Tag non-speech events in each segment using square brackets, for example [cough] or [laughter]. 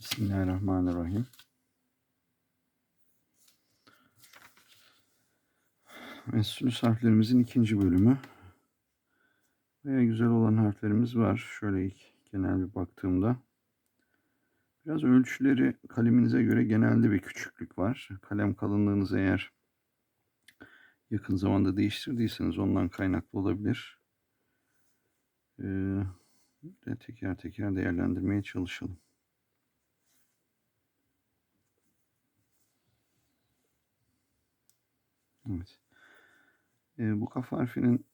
Bismillahirrahmanirrahim. Sülüs harflerimizin ikinci bölümü. Ve güzel olan harflerimiz var. Şöyle ilk genel bir baktığımda. Biraz ölçüleri kaleminize göre genelde bir küçüklük var. Kalem kalınlığınız eğer yakın zamanda değiştirdiyseniz ondan kaynaklı olabilir. Ee, teker teker değerlendirmeye çalışalım. Evet. Ee, bu kaf harfinin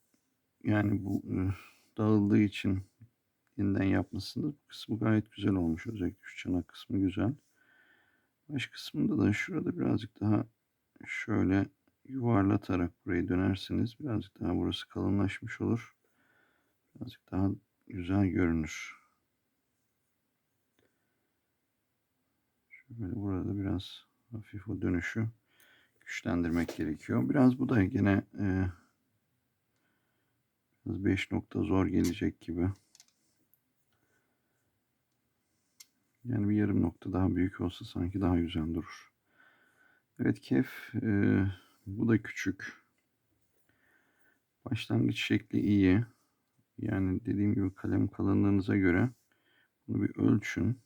yani bu e, dağıldığı için yeniden yapmasında bu kısmı gayet güzel olmuş. Özellikle şu çanak kısmı güzel. Baş kısmında da şurada birazcık daha şöyle yuvarlatarak burayı dönerseniz birazcık daha burası kalınlaşmış olur. Birazcık daha güzel görünür. Şöyle burada biraz hafif o dönüşü güçlendirmek gerekiyor. Biraz bu da yine e, biraz 5 nokta zor gelecek gibi. Yani bir yarım nokta daha büyük olsa sanki daha güzel durur. Evet kef e, bu da küçük. Başlangıç şekli iyi. Yani dediğim gibi kalem kalınlığınıza göre bunu bir ölçün.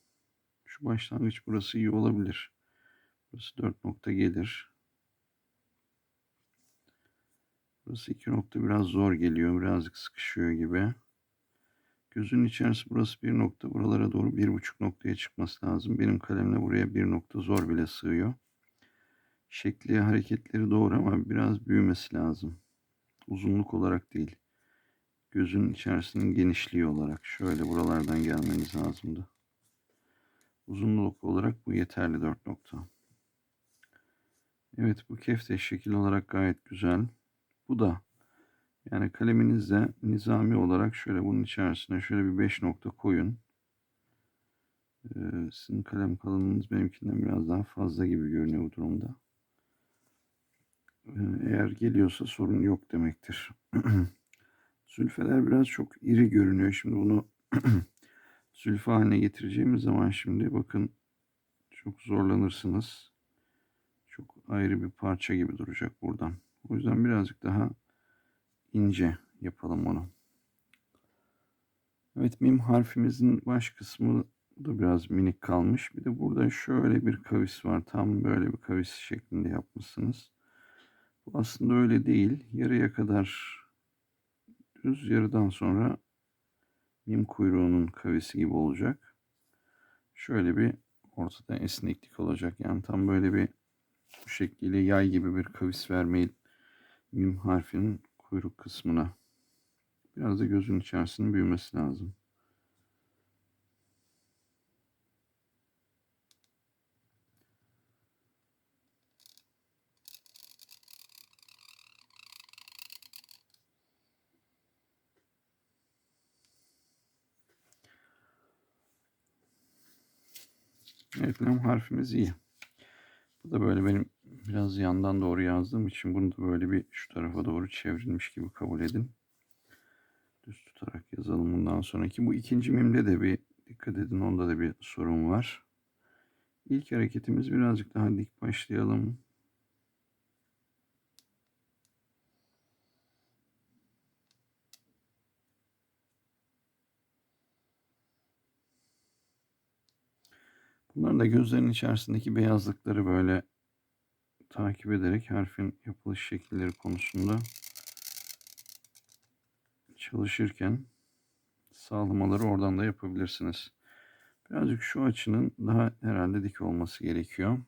Şu başlangıç burası iyi olabilir. Burası 4 nokta gelir. Burası 2 nokta biraz zor geliyor. Birazcık sıkışıyor gibi. Gözün içerisi burası bir nokta. Buralara doğru bir buçuk noktaya çıkması lazım. Benim kalemle buraya bir nokta zor bile sığıyor. Şekli, hareketleri doğru ama biraz büyümesi lazım. Uzunluk olarak değil. Gözün içerisinin genişliği olarak. Şöyle buralardan gelmeniz lazımdı. Uzunluk olarak bu yeterli 4 nokta. Evet bu kefte şekil olarak gayet güzel. Bu da yani kaleminizle nizami olarak şöyle bunun içerisine şöyle bir 5 nokta koyun. Ee, sizin kalem kalınlığınız benimkinden biraz daha fazla gibi görünüyor bu durumda. Ee, eğer geliyorsa sorun yok demektir. [clears throat] Zülfeler biraz çok iri görünüyor. Şimdi bunu [clears throat] zülfe haline getireceğimiz zaman şimdi bakın çok zorlanırsınız. Çok ayrı bir parça gibi duracak buradan. O yüzden birazcık daha ince yapalım onu. Evet mim harfimizin baş kısmı da biraz minik kalmış. Bir de burada şöyle bir kavis var. Tam böyle bir kavis şeklinde yapmışsınız. Bu aslında öyle değil. Yarıya kadar düz yarıdan sonra mim kuyruğunun kavisi gibi olacak. Şöyle bir ortada esneklik olacak. Yani tam böyle bir bu şekilde yay gibi bir kavis vermeyi mim harfinin kuyruk kısmına. Biraz da gözün içerisinin büyümesi lazım. Evet, harfimiz iyi. Bu da böyle benim biraz yandan doğru yazdığım için bunu da böyle bir şu tarafa doğru çevrilmiş gibi kabul edin. Düz tutarak yazalım bundan sonraki. Bu ikinci mimde de bir dikkat edin onda da bir sorun var. İlk hareketimiz birazcık daha dik başlayalım. Bunların da gözlerin içerisindeki beyazlıkları böyle takip ederek harfin yapılış şekilleri konusunda çalışırken sağlamaları oradan da yapabilirsiniz. Birazcık şu açının daha herhalde dik olması gerekiyor.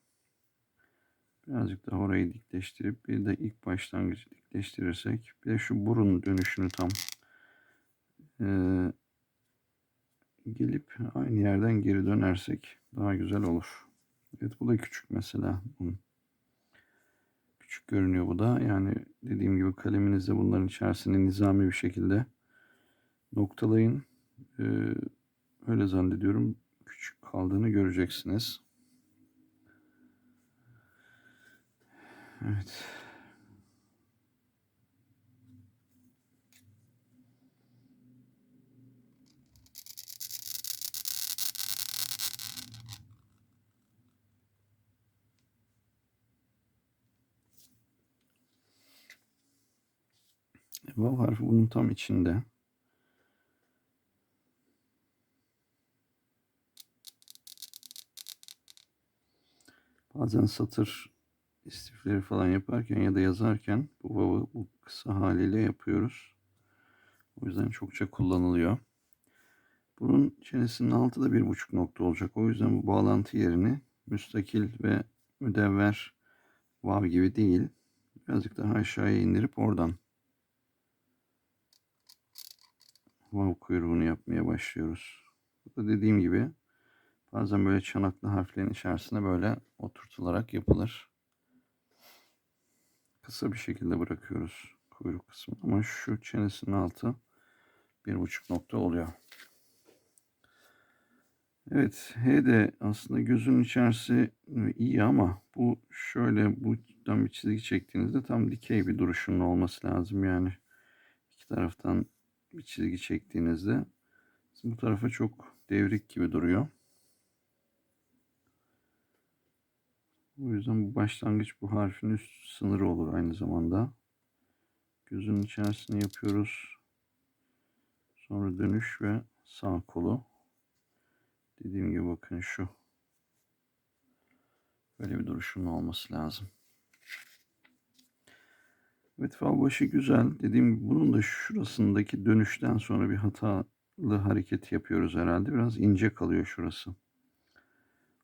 Birazcık daha orayı dikleştirip bir de ilk başlangıcı dikleştirirsek bir de şu burun dönüşünü tam e, gelip aynı yerden geri dönersek daha güzel olur. Evet bu da küçük mesela. Küçük görünüyor bu da. Yani dediğim gibi kaleminizle bunların içerisinde nizami bir şekilde noktalayın. Ee, öyle zannediyorum küçük kaldığını göreceksiniz. Evet. Vav harfi bunun tam içinde. Bazen satır istifleri falan yaparken ya da yazarken bu vav'ı bu kısa haliyle yapıyoruz. O yüzden çokça kullanılıyor. Bunun çenesinin altı da bir buçuk nokta olacak. O yüzden bu bağlantı yerini müstakil ve müdevver vav gibi değil. Birazcık daha aşağıya indirip oradan vav kuyruğunu yapmaya başlıyoruz. Bu da dediğim gibi bazen böyle çanaklı harflerin içerisine böyle oturtularak yapılır. Kısa bir şekilde bırakıyoruz kuyruk kısmı ama şu çenesinin altı bir buçuk nokta oluyor. Evet, H de aslında gözün içerisi iyi ama bu şöyle buradan bir çizgi çektiğinizde tam dikey bir duruşunun olması lazım yani. iki taraftan bir çizgi çektiğinizde bu tarafa çok devrik gibi duruyor. O yüzden bu başlangıç bu harfin üst sınırı olur aynı zamanda. Gözün içerisine yapıyoruz. Sonra dönüş ve sağ kolu. Dediğim gibi bakın şu. Böyle bir duruşun olması lazım. Evet fal başı güzel. Dediğim gibi bunun da şurasındaki dönüşten sonra bir hatalı hareket yapıyoruz herhalde. Biraz ince kalıyor şurası.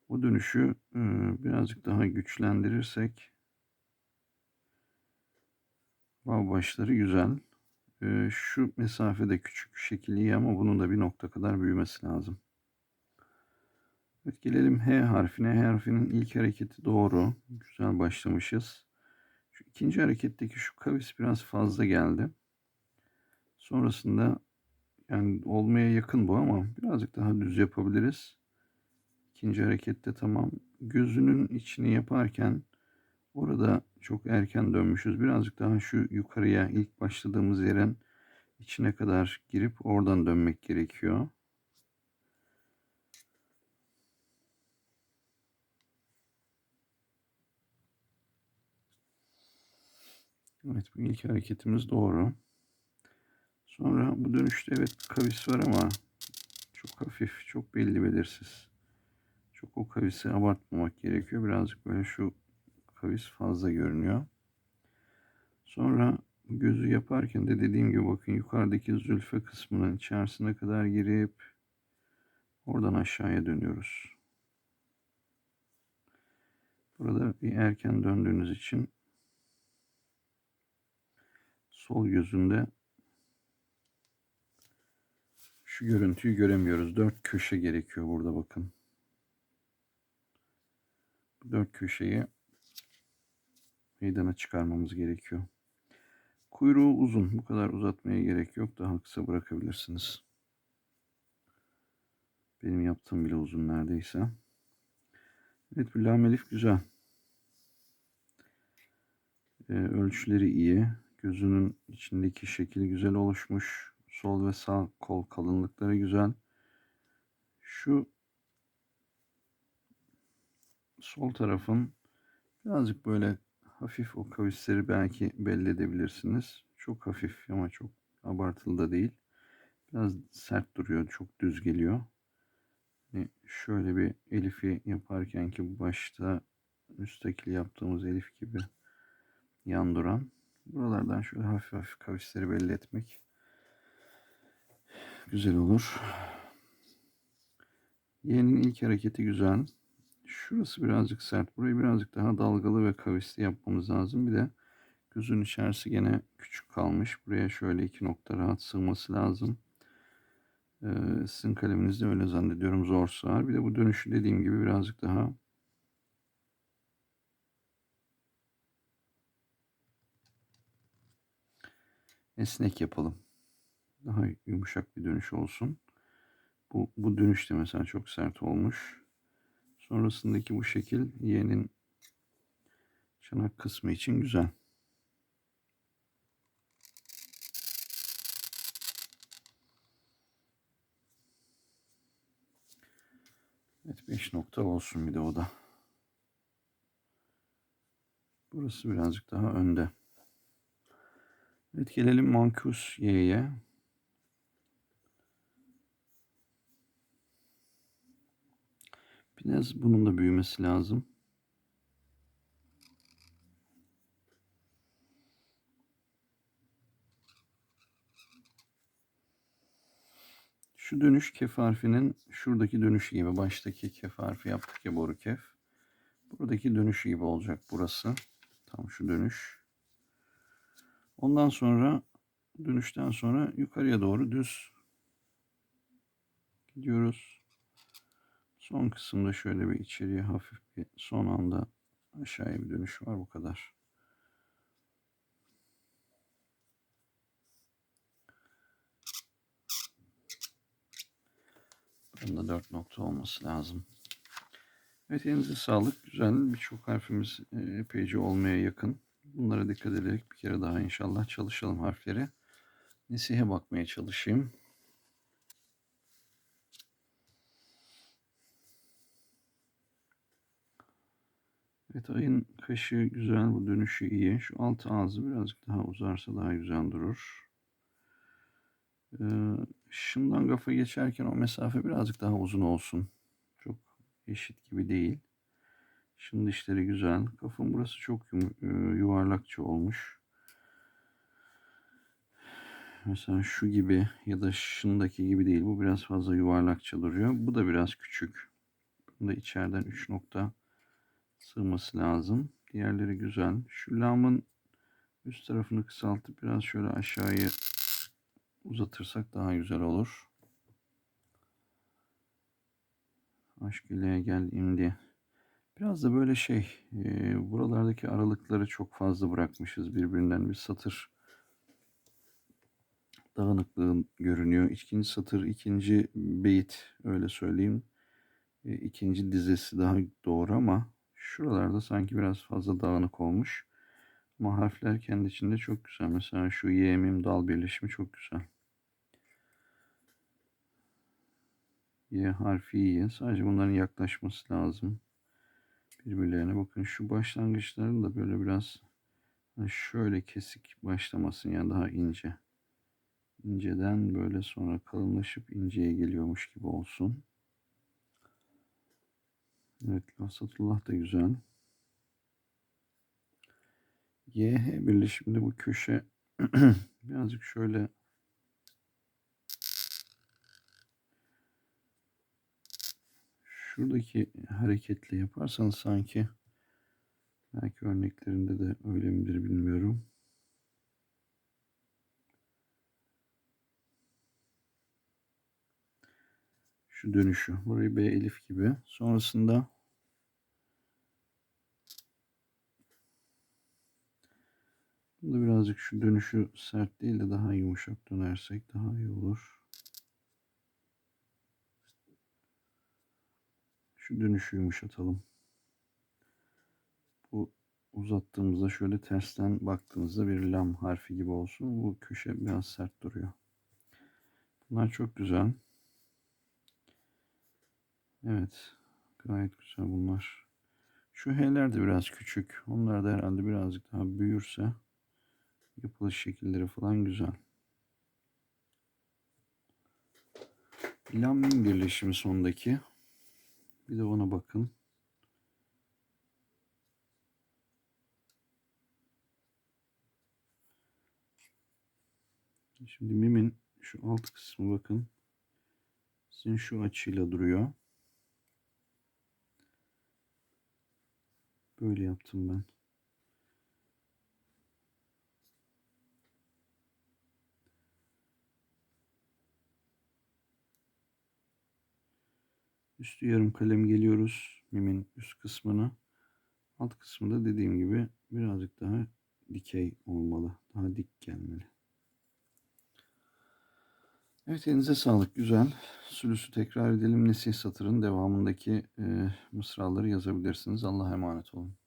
O dönüşü birazcık daha güçlendirirsek vav başları güzel. Şu mesafede küçük şekil iyi ama bunun da bir nokta kadar büyümesi lazım. Evet gelelim H harfine. H harfinin ilk hareketi doğru. Güzel başlamışız. Şu ikinci hareketteki şu kavis biraz fazla geldi. Sonrasında yani olmaya yakın bu ama birazcık daha düz yapabiliriz. İkinci harekette tamam. Gözünün içini yaparken orada çok erken dönmüşüz. Birazcık daha şu yukarıya ilk başladığımız yerin içine kadar girip oradan dönmek gerekiyor. Evet bu ilk hareketimiz doğru. Sonra bu dönüşte evet kavis var ama çok hafif, çok belli belirsiz. Çok o kavisi abartmamak gerekiyor. Birazcık böyle şu kavis fazla görünüyor. Sonra gözü yaparken de dediğim gibi bakın yukarıdaki zülfe kısmının içerisine kadar girip oradan aşağıya dönüyoruz. Burada bir erken döndüğünüz için sol gözünde şu görüntüyü göremiyoruz. Dört köşe gerekiyor burada bakın. Dört köşeyi meydana çıkarmamız gerekiyor. Kuyruğu uzun. Bu kadar uzatmaya gerek yok. Daha kısa bırakabilirsiniz. Benim yaptığım bile uzun neredeyse. Evet bu lamelif güzel. Ee, ölçüleri iyi. Gözünün içindeki şekil güzel oluşmuş. Sol ve sağ kol kalınlıkları güzel. Şu sol tarafın birazcık böyle hafif o kavisleri belki belli edebilirsiniz. Çok hafif ama çok abartılı da değil. Biraz sert duruyor. Çok düz geliyor. Yani şöyle bir elifi yaparken ki başta müstakil yaptığımız elif gibi yan duran. Buralardan şöyle hafif hafif kavisleri belli etmek güzel olur. Y'nin ilk hareketi güzel. Şurası birazcık sert. Burayı birazcık daha dalgalı ve kavisli yapmamız lazım. Bir de gözün içerisi gene küçük kalmış. Buraya şöyle iki nokta rahat sığması lazım. Ee, sizin kaleminizde öyle zannediyorum zor sığar. Bir de bu dönüşü dediğim gibi birazcık daha esnek yapalım. Daha yumuşak bir dönüş olsun. Bu, bu dönüş de mesela çok sert olmuş. Sonrasındaki bu şekil yeğenin çanak kısmı için güzel. Evet 5 nokta olsun bir de o da. Burası birazcık daha önde. Evet gelelim Mankus Y'ye. Biraz bunun da büyümesi lazım. Şu dönüş kef harfinin şuradaki dönüşü gibi. Baştaki kef harfi yaptık ya boru kef. Buradaki dönüşü gibi olacak burası. Tam şu dönüş. Ondan sonra dönüşten sonra yukarıya doğru düz gidiyoruz. Son kısımda şöyle bir içeriye hafif bir son anda aşağıya bir dönüş var bu kadar. Bunda 4 nokta olması lazım. Evet elinize sağlık. Güzel birçok harfimiz e, epeyce olmaya yakın. Bunlara dikkat ederek bir kere daha inşallah çalışalım harfleri. Nesihe bakmaya çalışayım. Evet ayın kaşı güzel. Bu dönüşü iyi. Şu alt ağzı birazcık daha uzarsa daha güzel durur. Ee, şından gafa geçerken o mesafe birazcık daha uzun olsun. Çok eşit gibi değil. Şın dişleri güzel. Kafın burası çok e, yuvarlakça olmuş. Mesela şu gibi ya da şındaki gibi değil. Bu biraz fazla yuvarlakça duruyor. Bu da biraz küçük. Bunda içeriden 3 nokta sığması lazım. Diğerleri güzel. Şu lamın üst tarafını kısaltıp biraz şöyle aşağıya uzatırsak daha güzel olur. Aşk ile gel imdi. Biraz da böyle şey, e, buralardaki aralıkları çok fazla bırakmışız birbirinden bir satır dağınıklığı görünüyor. İkinci satır, ikinci beyit öyle söyleyeyim. E, ikinci dizesi daha doğru ama şuralarda sanki biraz fazla dağınık olmuş. Ama harfler kendi içinde çok güzel. Mesela şu Y, mim, dal birleşimi çok güzel. Y harfi iyi. Sadece bunların yaklaşması lazım. Birbirlerine bakın şu başlangıçların da böyle biraz hani şöyle kesik başlamasın yani daha ince. İnceden böyle sonra kalınlaşıp inceye geliyormuş gibi olsun. Evet Lasatullah da güzel. YH birleşiminde bu köşe [clears throat] birazcık şöyle şuradaki hareketle yaparsanız sanki belki örneklerinde de öyle midir bilmiyorum. Şu dönüşü. Burayı B elif gibi. Sonrasında Burada birazcık şu dönüşü sert değil de daha yumuşak dönersek daha iyi olur. Şu dönüşü yumuşatalım. Bu uzattığımızda şöyle tersten baktığınızda bir lam harfi gibi olsun. Bu köşe biraz sert duruyor. Bunlar çok güzel. Evet. Gayet güzel bunlar. Şu H'ler de biraz küçük. Onlar da herhalde birazcık daha büyürse yapılış şekilleri falan güzel. Lam birleşimi sondaki. Bir de ona bakın. Şimdi mimin şu alt kısmı bakın. Sizin şu açıyla duruyor. Böyle yaptım ben. Üstü yarım kalem geliyoruz. Mimin üst kısmına. Alt kısmında dediğim gibi birazcık daha dikey olmalı. Daha dik gelmeli. Evet elinize sağlık. Güzel. Sülüsü tekrar edelim. Nesih satırın devamındaki e, mısraları yazabilirsiniz. Allah'a emanet olun.